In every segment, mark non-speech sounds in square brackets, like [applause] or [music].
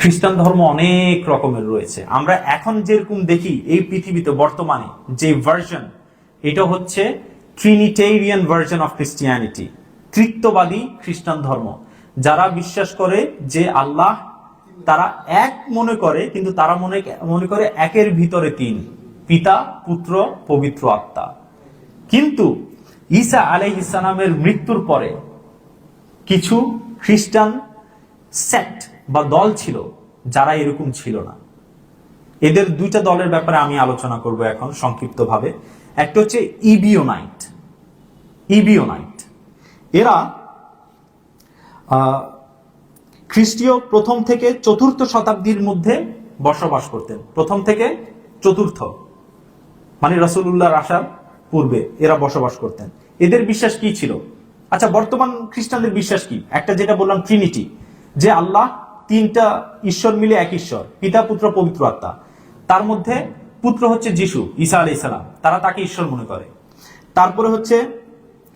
খ্রিস্টান ধর্ম অনেক রকমের রয়েছে। আমরা এখন যেরকম দেখি এই পৃথিবীতে বর্তমানে যে ভার্জন এটা হচ্ছে ট্রিনিটেরিয়ান ভার্জন অফ ক্রিশ্চিয়ানিটি তৃত্ববাদী খ্রিস্টান ধর্ম। যারা বিশ্বাস করে যে আল্লাহ, তারা এক মনে করে, কিন্তু তারা মনে মনে করে একের ভিতরে তিন, পিতা, পুত্র, পবিত্র আত্মা। কিন্তু ঈসা আলাই ইসলামের মৃত্যুর পরে কিছু খ্রিস্টান সেক্ট বা দল ছিল, যারা এরকম ছিল না। এদের দুইটা দলের ব্যাপারে আমি আলোচনা করব এখন সংক্ষিপ্তভাবে। একটা হচ্ছে ইবিওনাইট ইবিওনাইট এরা খ্রিস্টীয় প্রথম থেকে চতুর্থ শতাব্দীর মধ্যে বসবাস করতেন। প্রথম থেকে চতুর্থ। মানে রসুল্লাহর আসার পূর্বে এরা বসবাস করতেন। এদের বিশ্বাস কি ছিল? আচ্ছা বর্তমান খ্রিস্টানদের বিশ্বাস কি? একটা যেটা বললাম ট্রিনিটি যে আল্লাহ তিনটা ঈশ্বর মিলে এক ঈশ্বর, পিতা, পুত্র, পবিত্র আত্মা। তার মধ্যে পুত্র হচ্ছে যিশু, ঈসা আলাই সালাম। তারা তাকে ঈশ্বর মনে করে। তারপরে হচ্ছে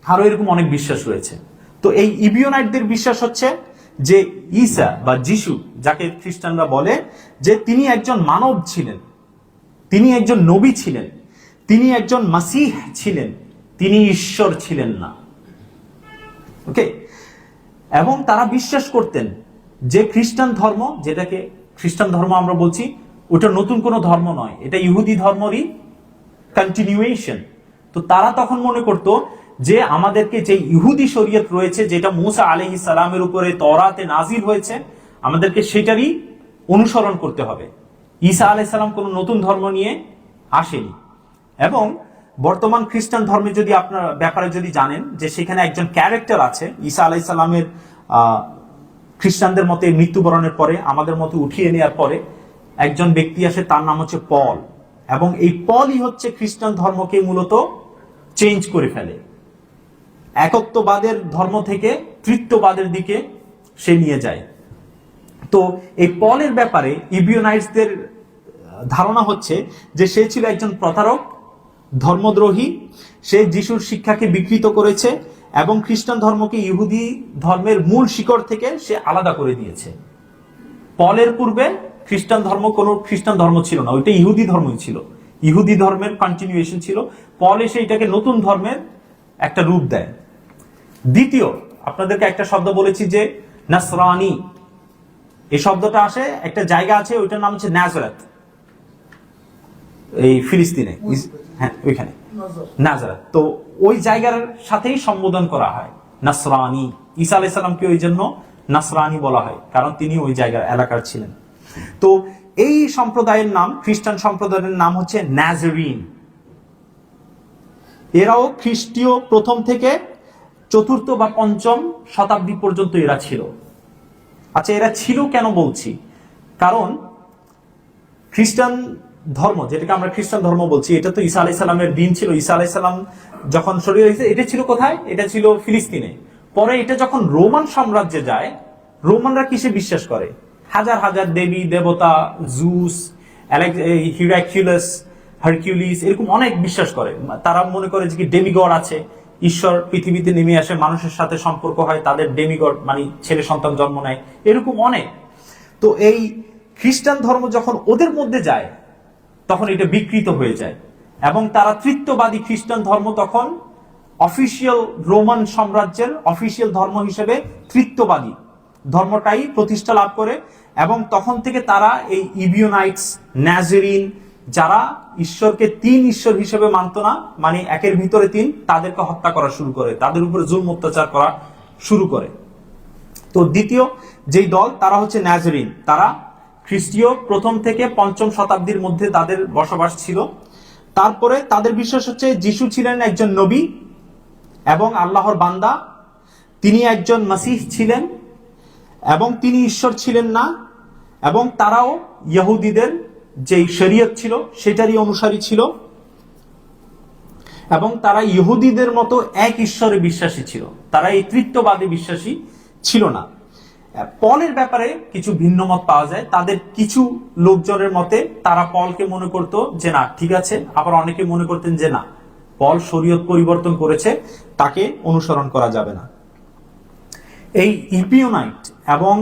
আরও এরকম অনেক বিশ্বাস রয়েছে। তো এই ইবিওনাইটদের বিশ্বাস হচ্ছে যে ঈসা বা যিশু, যাকে খ্রিস্টানরা বলে যে তিনি একজন মানব ছিলেন, তিনি একজন নবী ছিলেন, তিনি একজন মাসিহ ছিলেন, তিনি ঈশ্বর ছিলেন না। ওকে এবং তারা বিশ্বাস করতেন যে খ্রিস্টান ধর্ম, যেটাকে খ্রিস্টান ধর্ম আমরা বলছি, ওটা নতুন কোনো ধর্ম নয়। এটা ইহুদি ধর্মরই কন্টিনিউয়েশন তো তারা তখন মনে করত যে আমাদেরকে যে ইহুদি শরীয়ত রয়েছে, যেটা মুসা আলহি সালামের উপরে তরাতে নাজির হয়েছে, আমাদেরকে সেটারই অনুসরণ করতে হবে। ঈসা আলাইসাল্লাম কোনো নতুন ধর্ম নিয়ে আসেনি। এবং বর্তমান খ্রিস্টান ধর্মে যদি আপনার, ব্যাপারে যদি জানেন যে সেখানে একজন ক্যারেক্টার আছে, ঈসা আলাইসাল্লামের খ্রিস্টানদের মতে মৃত্যুবরণের পরে, আমাদের মতে উঠিয়ে নেওয়ার পরে একজন ব্যক্তি আসে, তার নাম হচ্ছে পল। এবং এই পলই হচ্ছে খ্রিস্টান ধর্মকে মূলত চেঞ্জ করে ফেলে। একত্ববাদের ধর্ম থেকে তৃত্ববাদের দিকে সে নিয়ে যায়। তো এই পলের ব্যাপারে ইবিওনাইটসদের ধারণা হচ্ছে যে, সে ছিল একজন প্রতারক, ধর্মদ্রোহী, সে যিশুর শিক্ষাকে বিকৃত করেছে এবং খ্রিস্টান ধর্মকে ইহুদি ধর্মের মূল শিকড় থেকে সে আলাদা করে দিয়েছে। পলের পূর্বে খ্রিস্টান ধর্ম কোনো খ্রিস্টান ধর্ম ছিল না, ওইটা ইহুদি ধর্মই ছিল। ইহুদি ধর্মের কন্টিনিউয়েশন ছিল। পল এসে এটাকে নতুন ধর্মের একটা রূপ দেয়। দ্বিতীয়, আপনাদেরকে একটা শব্দ বলেছি যে নাসরানি। এই শব্দটা আসে, একটা জায়গা আছে, ওইটার নাম হচ্ছে নাজরাত। এই ফিলিস্তিনে। হ্যাঁ ওইখানে। নাজরাত তো ওই জায়গার সাথেই সম্বোধন করা হয়। নাসরানি। ঈসা আলাইসাল্লামকে ওই জন্য নাসরানি বলা হয়, কারণ তিনি ওই জায়গার এলাকার ছিলেন। তো এই সম্প্রদায়ের নাম, খ্রিস্টান সম্প্রদায়ের নাম হচ্ছে নাজরিন। এরাও খ্রিস্টীয় প্রথম থেকে চতুর্থ বা পঞ্চম শতাব্দী পর্যন্ত এরা ছিল। আচ্ছা এরা ছিল কেন বলছি? কারণ খ্রিস্টান ধর্ম, যেটাকে আমরা খ্রিস্টান ধর্ম বলছি, এটা তো ঈসা আলাইসাল্লামের দিন ছিল। ঈসা আলাইসাল্লাম যখন শরীর হয়েছে, এটা ছিল কোথায়? এটা ছিল ফিলিস্তিনে। পরে এটা যখন রোমান সাম্রাজ্যে যায়, রোমানরা কিসে বিশ্বাস করে? হাজার হাজার দেবী, দেবতা, জুস হিরাকিউলাস হারকিউলিস, এরকম অনেক বিশ্বাস করে। তারা মনে করে যে কি ডেমিগড আছে। ঈশ্বর পৃথিবীতে নেমে আসে, মানুষের সাথে সম্পর্ক হয়, তাদের ডেমিগড মানে ছেলে সন্তান জন্ম নেয়, এরকম অনেক। তো এই খ্রিস্টান ধর্ম যখন ওদের মধ্যে যায় তখন এটা বিকৃত হয়ে যায়। এবং তারা তৃত্ববাদী খ্রিস্টান ধর্ম তখন অফিসিয়াল রোমান সাম্রাজ্যের অফিসিয়াল ধর্ম হিসেবে তৃত্ববাদী ধর্মটাই প্রতিষ্ঠা লাভ করে এবং তখন থেকে তারা এই ইবিওনাইটস ন্যাজেরিন যারা ঈশ্বরকে তিন ঈশ্বর হিসেবে মানত না মানে একের ভিতরে তিন, তাদেরকে হত্যা করা শুরু করে, তাদের উপরে জুল অত্যাচার করা শুরু করে। তো দ্বিতীয় যেই দল, তারা হচ্ছে ন্যাজরিন তারা খ্রিস্টীয় প্রথম থেকে পঞ্চম শতাব্দীর মধ্যে তাদের বসবাস ছিল। তারপরে তাদের বিশ্বাস হচ্ছে যিশু ছিলেন একজন নবী এবং আল্লাহর বান্দা। তিনি একজন মাসিহ ছিলেন এবং তিনি ঈশ্বর ছিলেন না এবং তারাও ইহুদিদের যেই শরীয়ত ছিল সেটারই অনুসারী ছিল এবং তারা ইহুদিদের মতো এক ঈশ্বরে বিশ্বাসী ছিল। তারা এই তৃত্ববাদে বিশ্বাসী ছিল না। পলের ব্যাপারে কিছু ভিন্ন মত পাওয়া যায়। তাদের কিছু লোকজনের মতে তারা পলকে মনে করত যে না, ঠিক আছে। আবার অনেকে মনে করতেন যে না, পল শরীয়ত পরিবর্তন করেছে, তাকে অনুসরণ করা যাবে না। এই ইপিওনাইট এবং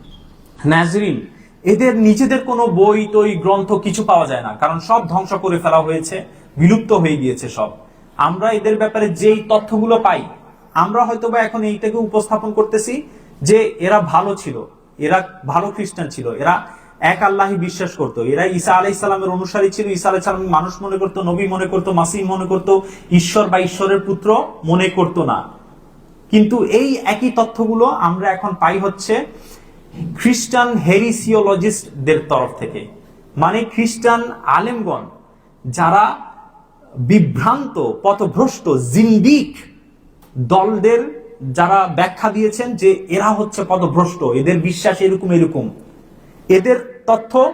[clears throat] ন্যাজরিন এদের নিজেদের কোনো বই তৈ গ্রন্থ কিছু পাওয়া যায় না। কারণ সব ধ্বংস করে ফেলা হয়েছে, বিলুপ্ত হয়ে গিয়েছে সব। আমরা এদের ব্যাপারে যেই তথ্যগুলো পাই, আমরা হয়তোবা এখন এইটাকে উপস্থাপন করতেছি যে এরা ভালো ছিল, এরা ভালো খ্রিস্টান ছিল, এরা এক আল্লাহি বিশ্বাস করতো। এরা ঈসা আলাই সালামের অনুসারী ছিল, ঈসা আলাই সালাম মানুষ মনে করতো, নবী মনে করতো মাসি মনে করতো, ঈশ্বর বা ঈশ্বরের পুত্র মনে করতো না। কিন্তু এই একই তথ্যগুলো আমরা এখন পাই হচ্ছে খ্রিস্টান হেরিসিওলজিস্টদের তরফ থেকে। মানে খ্রিস্টান আলেমগণ যারা বিভ্রান্ত, পথভ্রষ্ট, জিন্দিক দলদের যারা ব্যাখ্যা দিয়েছেন যে এরা হচ্ছে পদভ্রষ্ট, এদের বিশ্বাস এরকম এরকম। এদের তথ্য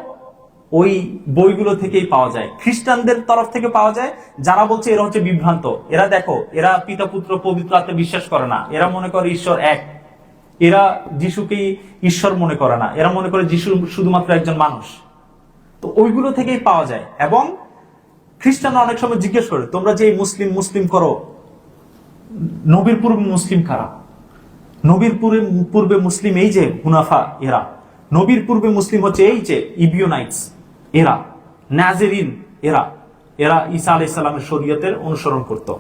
ওই বইগুলো থেকেই পাওয়া যায়। খ্রিস্টানদের তরফ থেকে পাওয়া যায়, যারা বলছে এরা হচ্ছে বিভ্রান্ত। এরা দেখো, এরা পিতা, পুত্র, পবিত্র আত্মা বিশ্বাস করে না। এরা মনে করে ঈশ্বর এক। এরা যিশুকেই ঈশ্বর মনে করে না। এরা মনে করে যিশু শুধুমাত্র একজন মানুষ। তো ওইগুলো থেকেই পাওয়া যায়। এবং খ্রিস্টানরা অনেক সময় জিজ্ঞেস করে, তোমরা যে মুসলিম মুসলিম করো নবীর পূর্বে মুসলিম কারা? নবীর পূর্বে পূর্বে মুসলিম এই যে মুনাফা এরা। নবীর পূর্বে মুসলিম হচ্ছে এই যে ইবিওনাইটস এরা, নাজেরিন এরা। এরা ঈসা আলাইসাল্লামের শরীয়তের অনুসরণ করত।